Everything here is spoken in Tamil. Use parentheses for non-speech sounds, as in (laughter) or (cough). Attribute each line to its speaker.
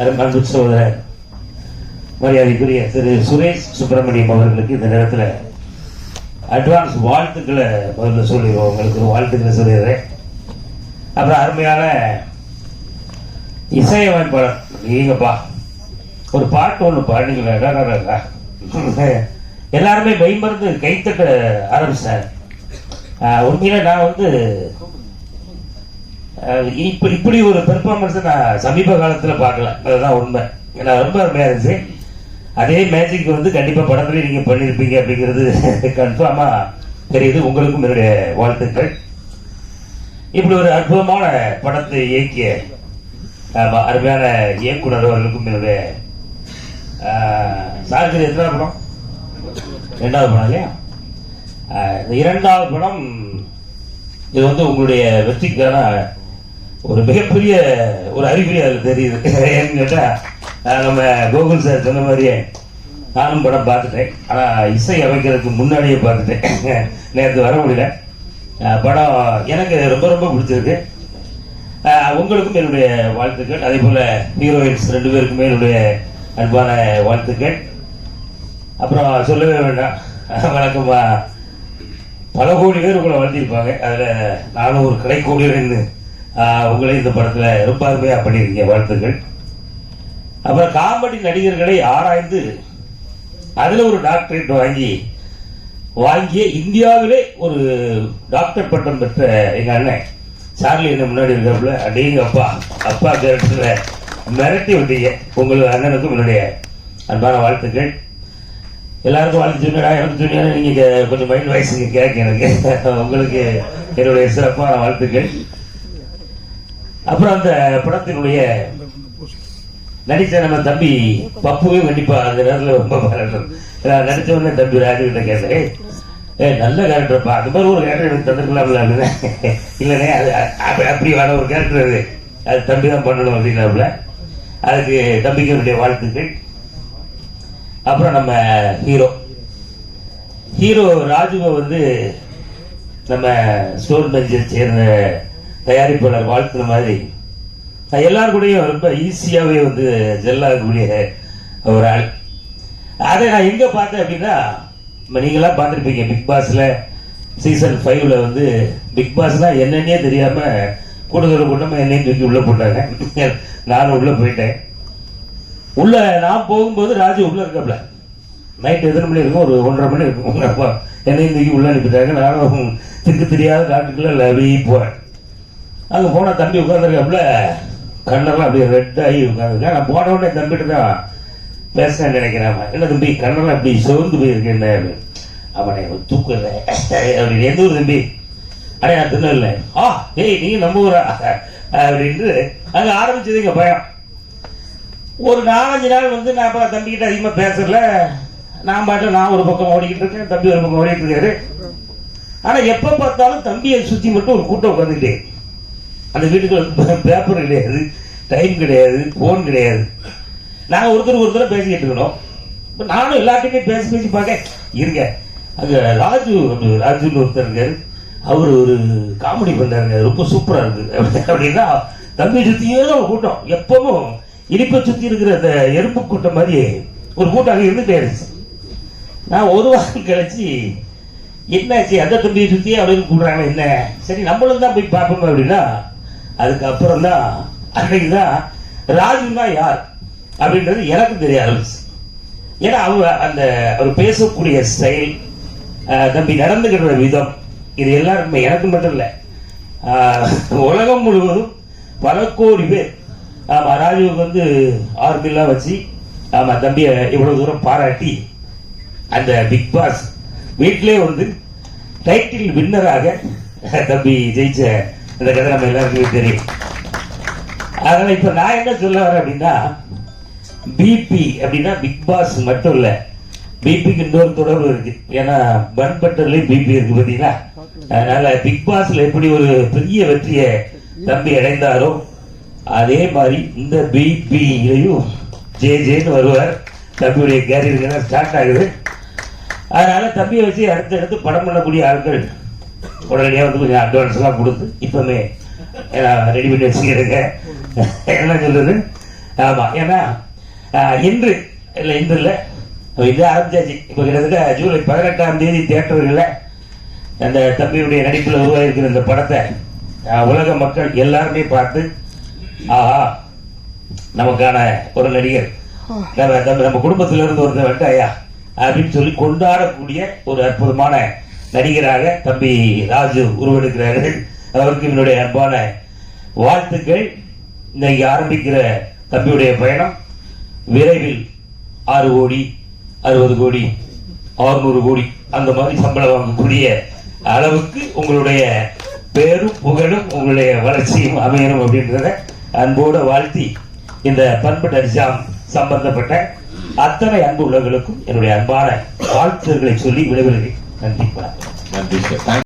Speaker 1: அன்பு சகோதரர் மரியாதைக்குரிய திரு சுரேஷ் சுப்பிரமணியம் அவர்களுக்கு இந்த நேரத்தில் அட்வான்ஸ் வாழ்த்துக்களை முதல்ல சொல்லிடுவோம். உங்களுக்கு ஒரு வாழ்த்துக்களை சொல்லிடுறேன். அப்புறம் அருமையான இசையமைப்பாளர் நீங்கப்பா ஒரு பாட்டு ஒன்று பாடுங்களா எல்லாருமே மெய்மறந்து கைத்தட்ட ஆரம்பிச்சார் உண்மையில நான் வந்து இப்ப இப்படி ஒரு பெர்ஃபார்மன்ஸ் நான் சமீப காலத்தில் பார்க்கல. அதுதான் உண்மை. ஏன்னா ரொம்ப அருமையாக இருந்துச்சு. அதே மேஜிக் வந்து கண்டிப்பாக படத்துல நீங்கள் பண்ணியிருப்பீங்க அப்படிங்கிறது (laughs) கன்ஃபார்மாக தெரியுது. உங்களுக்கும் என்னுடைய வாழ்த்துக்கள். இப்படி ஒரு அற்புதமான படத்தை இயக்கிய அருமையான இயக்குனர் அவர்களுக்கும் என்னுடைய சார்ஜர் எத்தனை படம்? ரெண்டாவது படம் இல்லையா? இந்த இரண்டாவது படம் இது வந்து உங்களுடைய வெற்றிக்கான ஒரு மிகப்பெரிய ஒரு அறிகுறி அதில் தெரியுது. ஏன்னு கேட்டால் நம்ம கோகுல் சார் சொன்ன மாதிரியே நானும் படம் பார்த்துட்டேன். ஆனால் இசை அமைக்கிறதுக்கு முன்னாடியே பார்த்துட்டேன். நேற்று வர முடியல. படம் எனக்கு ரொம்ப ரொம்ப பிடிச்சிருக்கு. உங்களுக்கும் என்னுடைய வாழ்த்துக்கள். அதே போல் ஹீரோயின்ஸ் ரெண்டு பேருக்குமே என்னுடைய அன்பான வாழ்த்துக்கள். அப்புறம் சொல்லவே வேண்டாம். வணக்கம்மா பல கோடி பேர் உங்களை வாழ்த்திருப்பாங்க அதில் நானும் ஒரு கடைக்கோடியர்னு உங்களை இந்த படத்தில் ரொம்ப அருமையாக பண்ணியிருக்கீங்க வாழ்த்துக்கள். அப்புறம் காமெடி நடிகர்களை ஆராய்ந்து அதில் ஒரு டாக்டரேட் வாங்கி வாங்கிய இந்தியாவிலே ஒரு டாக்டர் பட்டம் பெற்ற எங்கள் அண்ணன். சார்லி என்ன முன்னாடி இருக்கிறப்பல அடேங்க அப்பா அப்பா கேரக்டர்ல மிரட்டி விட்டீங்க. உங்கள் அண்ணனுக்கும் என்னுடைய அன்பான வாழ்த்துக்கள். எல்லாருக்கும் வாழ்த்து சொன்னா எனக்கு சொன்னீங்கன்னா நீங்கள் கொஞ்சம் மைண்ட் வாய்ஸ் கேட்க எனக்கு. உங்களுக்கு என்னுடைய சிறப்பான வாழ்த்துக்கள். அப்புறம் அந்த படத்தினுடைய நடித்த நம்ம தம்பி பப்புவே கண்டிப்பா அந்த நேரத்தில் ரொம்ப பாராட்டும். நான் நடிச்ச உடனே தம்பி ராஜு கிட்ட கேட்டேன் ஏ நல்ல கேரக்டர்ப்பா அந்த மாதிரி ஒரு கேரக்டர் எனக்கு தந்துருக்கலாம்ல அப்படின்னு. இல்லைண்ணே அது அப்படி அப்படி வர ஒரு கேரக்டர் அது. அது தம்பி தான் பண்ணணும் அப்படின்னாப்புல. அதுக்கு தம்பிக்கு என்னுடைய வாழ்த்துக்கள். அப்புறம் நம்ம ஹீரோ. ஹீரோ ராஜுவை வந்து நம்ம ஸ்டோன் பெஞ்சை சேர்ந்த தயாரிப்பாளர் வாழ்த்துன மாதிரி. நான் எல்லார் கூடயும் ரொம்ப ஈஸியாகவே வந்து ஜெல்லாகக்கூடிய ஒரு ஆள். அதை நான் எங்கே பார்த்தேன் அப்படின்னா நீங்களாம் பார்த்துருப்பீங்க பிக் பாஸில் சீசன் ஃபைவ்ல வந்து பிக் பாஸ்னா என்னன்னே தெரியாமல் கூடுதல் கூட்டமாக என்னையும் தூக்கி உள்ளே போட்டாங்க. நானும் உள்ளே போயிட்டேன். உள்ளே நான் போகும்போது ராஜு உள்ளே இருக்கப்பல நைட் எத்தனை மணி இருக்கும் ஒரு ஒன்றரை மணி இருக்கும். அப்பா என்னையும் தூக்கி உள்ளே அனுப்பிட்டாங்க. நானும் திக்கு தெரியாத காட்டுக்குள்ளே லவி போவேன் அங்கே போனால் தம்பி உட்காந்துருக்காப்புல கண்ணெல்லாம் அப்படியே ரெட் ஆகி உட்காந்துருக்கேன் நான் போன உடனே தம்பிட்டு தான் பேசுறேன்னு நினைக்கிறேன் என்ன தம்பி கண்ணெல்லாம் இப்படி சிவந்து போயிருக்கேன் அப்படின்னு. அவனை தூக்கல அப்படின்னு எந்த ஊர் தம்பி? அடே நான் இல்லை ஆ ஏய் நீங்க நம்ம ஊரா? அப்படின்ட்டு அங்கே ஆரம்பிச்சது இங்கே பயம். ஒரு நாலஞ்சு நாள் வந்து நான் அப்ப தம்பிக்கிட்ட அதிகமா பேசல. நான் பாட்டு நான் ஒரு பக்கம் ஓடிக்கிட்டு இருக்கேன் தம்பி ஒரு பக்கம் ஓடிக்கிட்டு இருக்காரு. ஆனா எப்போ பார்த்தாலும் தம்பியை சுற்றி மட்டும் ஒரு கூட்டம் உட்காந்துக்கிட்டே அந்த வீட்டுக்கு வந்து பேப்பர் கிடையாது டைம் கிடையாது போன் கிடையாது. நாங்கள் ஒருத்தர் ஒருத்தர் பேசிக்கிட்டு இருக்கிறோம் இப்போ நானும் எல்லாத்தையுமே பேசி பேசி பார்க்க இருங்க. அங்கே ராஜு ராஜுன்னு ஒருத்தர் இருக்காரு. அவர் ஒரு காமெடி பண்ணாருங்க ரொம்ப சூப்பராக இருக்கு. (laughs) அப்படின்னா தம்பி சுற்றியே தான் ஒரு கூட்டம். எப்பவும் இனிப்பை சுற்றி இருக்கிற அந்த எறும்பு கூட்டம் மாதிரி ஒரு கூட்டம் அங்கே இருந்து இருந்துச்சு. நான் ஒரு வாரம் கழிச்சு என்னாச்சு? அந்த தம்பியை சுத்தி அப்படின்னு கூடுறாங்க என்ன? சரி நம்மளும் தான் போய் பார்ப்போம் அப்படின்னா அதுக்கப்புறம் தான் அன்னைக்கு தான் ராஜுன்னா யார் அப்படின்றது எனக்கு தெரிய ஆரம்பிச்சு. ஏன்னா அவங்க அந்த அவர் பேசக்கூடிய ஸ்டைல் தம்பி நடந்துக்கிற விதம் இது எல்லாருக்குமே எனக்கு மட்டும் இல்லை. உலகம் முழுவதும் பல கோடி பேர். ஆமாம் ராஜுவுக்கு வந்து ஆர்மிலாம் வச்சு ஆமாம் தம்பியை இவ்வளோ தூரம் பாராட்டி அந்த பிக் பாஸ் வீட்டிலே வந்து டைட்டில் வின்னராக தம்பி ஜெயிச்ச இந்த கதை நம்ம எல்லாருக்குமே தெரியும். அதனால இப்ப நான் என்ன சொல்ல வரேன் அப்படின்னா பிபி அப்படின்னா பிக் பாஸ் மட்டும் இல்ல பிபிக்கு இன்னொரு தொடர்பு இருக்கு. ஏன்னா பன் பட்டர்லயும் பிபி இருக்கு பாத்தீங்களா அதனால பிக் பாஸ்ல எப்படி ஒரு பெரிய வெற்றியை தம்பி அடைந்தாரோ அதே மாதிரி இந்த பிபியிலையும் ஜே ஜேன்னு வருவார். தம்பியுடைய கேரியர் ஸ்டார்ட் ஆகுது. அதனால தம்பியை வச்சு அடுத்து அடுத்து படம் பண்ணக்கூடிய ஆட்கள் உடனே வந்து கொஞ்சம் அட்வான்ஸ் எல்லாம் கொடுத்து இப்பவுமே ரெடி பண்ணி வச்சுக்கிறேங்க என்ன சொல்றது? ஆமா ஏன்னா இன்று இல்ல இன்று இல்ல. இது ஆரம்பிச்சாச்சு. இப்ப கிட்டத்தட்ட ஜூலை பதினெட்டாம் தேதி தியேட்டர்களில் அந்த தம்பியுடைய நடிப்பில் உருவாகிருக்கிற இந்த படத்தை உலக மக்கள் எல்லாருமே பார்த்து ஆஹா நமக்கான ஒரு நடிகர். நம்ம நம்ம குடும்பத்திலிருந்து இருந்து ஒருத்தர் வந்துட்டாயா? அப்படின்னு சொல்லி கொண்டாடக்கூடிய ஒரு அற்புதமான நடிகராக தம்பி ராஜு உருவெடுக்கிறார்கள். அவருக்கு என்னுடைய அன்பான வாழ்த்துக்கள். இன்னைக்கு ஆரம்பிக்கிற தம்பியுடைய பயணம் விரைவில் ஆறு கோடி அறுபது கோடி ஆறுநூறு கோடி அந்த மாதிரி சம்பளம் வாங்கக்கூடிய அளவுக்கு உங்களுடைய பேரும் புகழும் உங்களுடைய வளர்ச்சியும் அமையணும் அப்படின்றத அன்போடு வாழ்த்தி இந்த பண்பு நடிசாம் சம்பந்தப்பட்ட அத்தனை அன்பு உள்ளவர்களுக்கும் என்னுடைய அன்பான வாழ்த்துக்களை சொல்லி விடைபெறுகிறேன்.
Speaker 2: Nandito. Nandito.